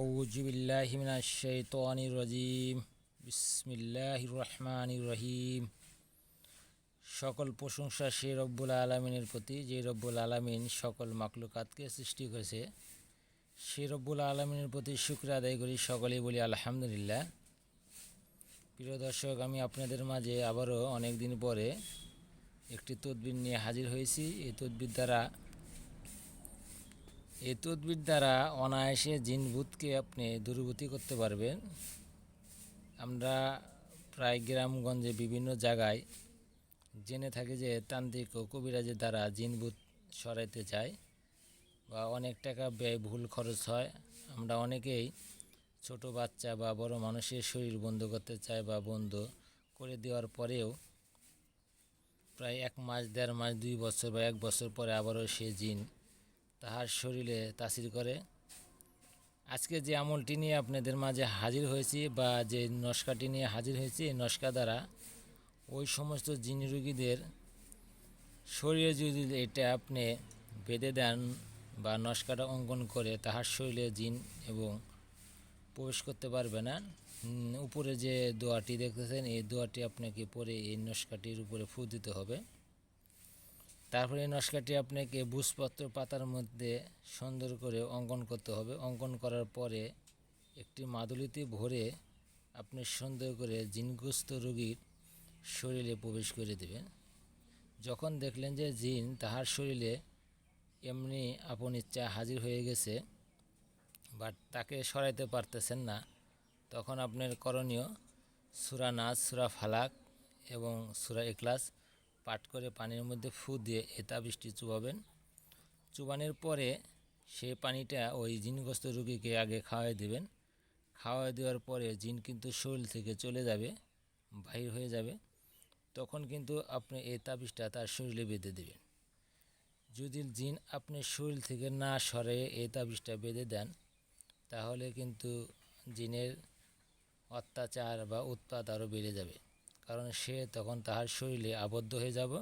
আউজিবিল্লাহিমিনাশাইতানিরজিম বিসমিল্লাহির রহমানির রহিম। সকল প্রশংসা সে রব্বুল আলমিনের প্রতি, যে রব্বুল আলমিন সকল মাকলুকাতকে সৃষ্টি করেছে। সে রব্বুল আলমিনের প্রতি শুক্র আদায় করি, সকলেই বলি আলহামদুলিল্লাহ। প্রিয় দর্শক, আমি আপনাদের মাঝে আবারও অনেক দিন পরে একটি তদ্বির নিয়ে হাজির হয়েছি। এই তদবির দ্বারা এই তদবির দ্বারা অনায়াসে জিনভূতকে আপনি দূরীভূতি করতে পারবেন। আমরা প্রায় গ্রামগঞ্জে বিভিন্ন জায়গায় জেনে থাকি যে তান্ত্রিক ও কবিরাজের দ্বারা জিনভূত সরাইতে চায় বা অনেক টাকা ব্যয় ভুল খরচ হয়। আমরা অনেকেই ছোট বাচ্চা বা বড় মানুষের শরীর বন্ধ করতে চায় বা বন্ধ করে দেওয়ার পরেও প্রায় এক মাস, দেড় মাস, দুই বছর বা এক বছর পরে আবারও সে জিন তাহার শরীরে তাসির করে। আজকে যে আমলটি নিয়ে আপনাদের মাঝে হাজির হয়েছি বা যে নস্কাটি নিয়ে হাজির হয়েছি এই নস্কা দ্বারা, ওই সমস্ত জিন রুগীদের শরীরে যদি এটা আপনি বেঁধে দেন বা নস্কাটা অঙ্কন করে তাহার শরীরে জিন এবং প্রবেশ করতে পারবে না। উপরে যে দোয়াটি দেখতেছেন, এই দোয়াটি আপনাকে পরে এই নস্কাটির উপরে ফু দিতে হবে। তারপরে এই নস্কাটি আপনাকে বুসপত্র পাতার মধ্যে সুন্দর করে অঙ্কন করতে হবে। অঙ্কন করার পরে একটি মাদুলিতে ভরে আপনি সুন্দর করে জিনগ্রস্ত রোগীর শরীরে প্রবেশ করে দেবেন। যখন দেখলেন যে জিন তাহার শরীরে এমনি আপন ইচ্ছা হাজির হয়ে গেছে বাট তাকে সরাইতে পারতেছেন না, তখন আপনার করণীয় সুরা নাচ সুরা ফালাক এবং সুরা এক্লাস পাঠ করে পানির মধ্যে ফু দিয়ে এ তাবিজটি চুবাবেন। চুবানোর পরে সেই পানিটা ওই জিনগ্রস্ত রুগীকে আগে খাওয়াই দেবেন। খাওয়াই দেওয়ার পরে জিন কিন্তু শরীর থেকে চলে যাবে, বাহির হয়ে যাবে। তখন কিন্তু আপনি এই তাবিজটা তার শরীরে বেঁধে দেবেন। যদি জিন আপনি শরীর থেকে না সরে এই তাবিজটা বেঁধে দেন, তাহলে কিন্তু জিনের অত্যাচার বা উৎপাত আরও বেড়ে যাবে। কারণ সে তখন তাহার শরীরে আবদ্ধ হয়ে যাব।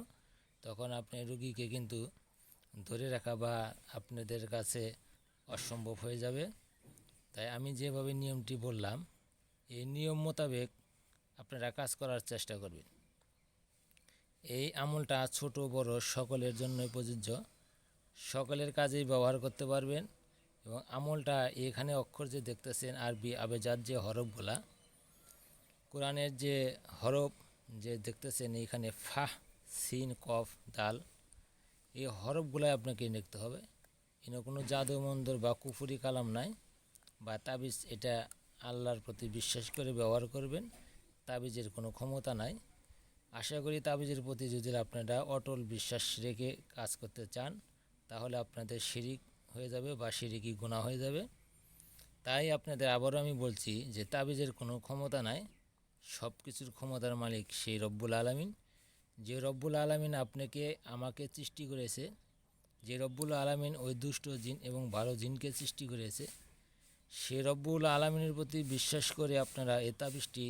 তখন আপনি রুগীকে কিন্তু ধরে রাখা বা আপনাদের কাছে অসম্ভব হয়ে যাবে। তাই আমি যেভাবে নিয়মটি বললাম, এই নিয়ম মোতাবেক আপনারা কাজ করার চেষ্টা করবেন। এই আমলটা ছোট, বড় সকলের জন্যই প্রযোজ্য। সকলের কাজেই ব্যবহার করতে পারবেন এবং আমলটা এখানে অক্ষর যে দেখতেছেন আরবি আবেজাত যে হরফগুলা কোরআনের যে হরফ, যে দেখতেছেন এইখানে ফাহ, সিন, কফ, দাল, এই হরফগুলাই আপনাকে লিখতে হবে। এনে কোনো জাদু, মন্দর বা কুফুরি কালাম নাই। বা তাবিজ এটা আল্লাহর প্রতি বিশ্বাস করে ব্যবহার করবেন, তাবিজের কোনো ক্ষমতা নাই। আশা করি তাবিজের প্রতি যদি আপনারা অটল বিশ্বাস রেখে কাজ করতে চান, তাহলে আপনাদের শিরিক হয়ে যাবে বা শিরিকি গুণা হয়ে যাবে। তাই আপনাদের আবারও আমি বলছি যে তাবিজের কোনো ক্ষমতা নাই। সব কিছুর ক্ষমতার মালিক সেই রব্বুল আলামিন। যে রব্বুল আলামিন আপনাকে, আমাকে সৃষ্টি করেছে, যে রব্বুল আলামিন ওই দুষ্ট জিন এবং ভালো জিনকে সৃষ্টি করেছে, সে রব্বুল আলামিনের প্রতি বিশ্বাস করে আপনারা এ তাবিজটি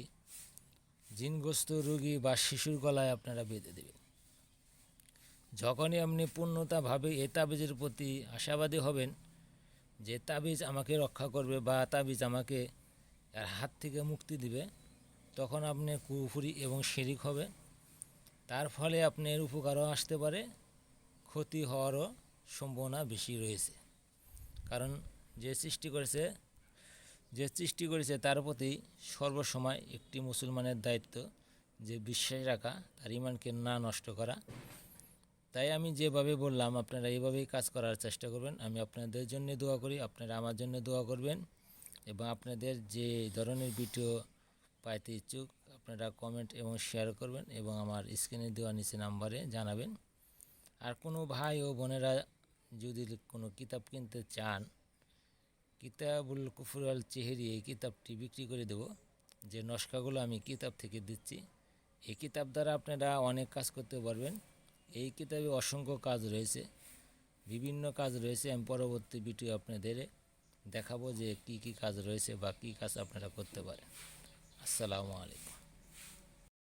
জিনগ্রস্ত রোগী বা শিশুর গলায় আপনারা বেঁধে দেবেন। যখনই আপনি পূর্ণতাভাবে এ তাবিজের প্রতি আশাবাদী হবেন যে তাবিজ আমাকে রক্ষা করবে বা তাবিজ আমাকে এর হাত থেকে মুক্তি দিবে তখন আপনি কুফুরি এবং শিরিক হবে। তার ফলে আপনার উপকারও আসতে পারে, ক্ষতি হওয়ারও সম্ভাবনা বেশি রয়েছে। কারণ যে সৃষ্টি করেছে, যে সৃষ্টি করেছে তার প্রতি সর্বসময় একটি মুসলমানের দায়িত্ব যে বিশ্বাস রাখা, তার ইমানকে না নষ্ট করা। তাই আমি যেভাবে বললাম, আপনারা এইভাবেই কাজ করার চেষ্টা করবেন। আমি আপনাদের জন্য দোয়া করি, আপনারা আমার জন্য দোয়া করবেন। এবং আপনাদের যে ধরনের ভিডিও পাইতে ইচ্ছুক, আপনারা কমেন্ট এবং শেয়ার করবেন এবং আমার স্ক্রিনে দেওয়া নিচে নাম্বারে জানাবেন। আর কোনো ভাই ও বোনেরা যদি কোনো কিতাব কিনতে চান, কিতাবুল কুফর আল চেহেরি এই কিতাবটি বিক্রি করে দেব। যে নস্কাগুলো আমি কিতাব থেকে দিচ্ছি, এই কিতাব দ্বারা আপনারা অনেক কাজ করতে পারবেন। এই কিতাবে অসংখ্য কাজ রয়েছে, বিভিন্ন কাজ রয়েছে। আমি পরবর্তী ভিডিও আপনাদের দেখাবো যে কি কি কাজ রয়েছে বা কী কাজ আপনারা করতে পারেন। আসসালামু আলাইকুম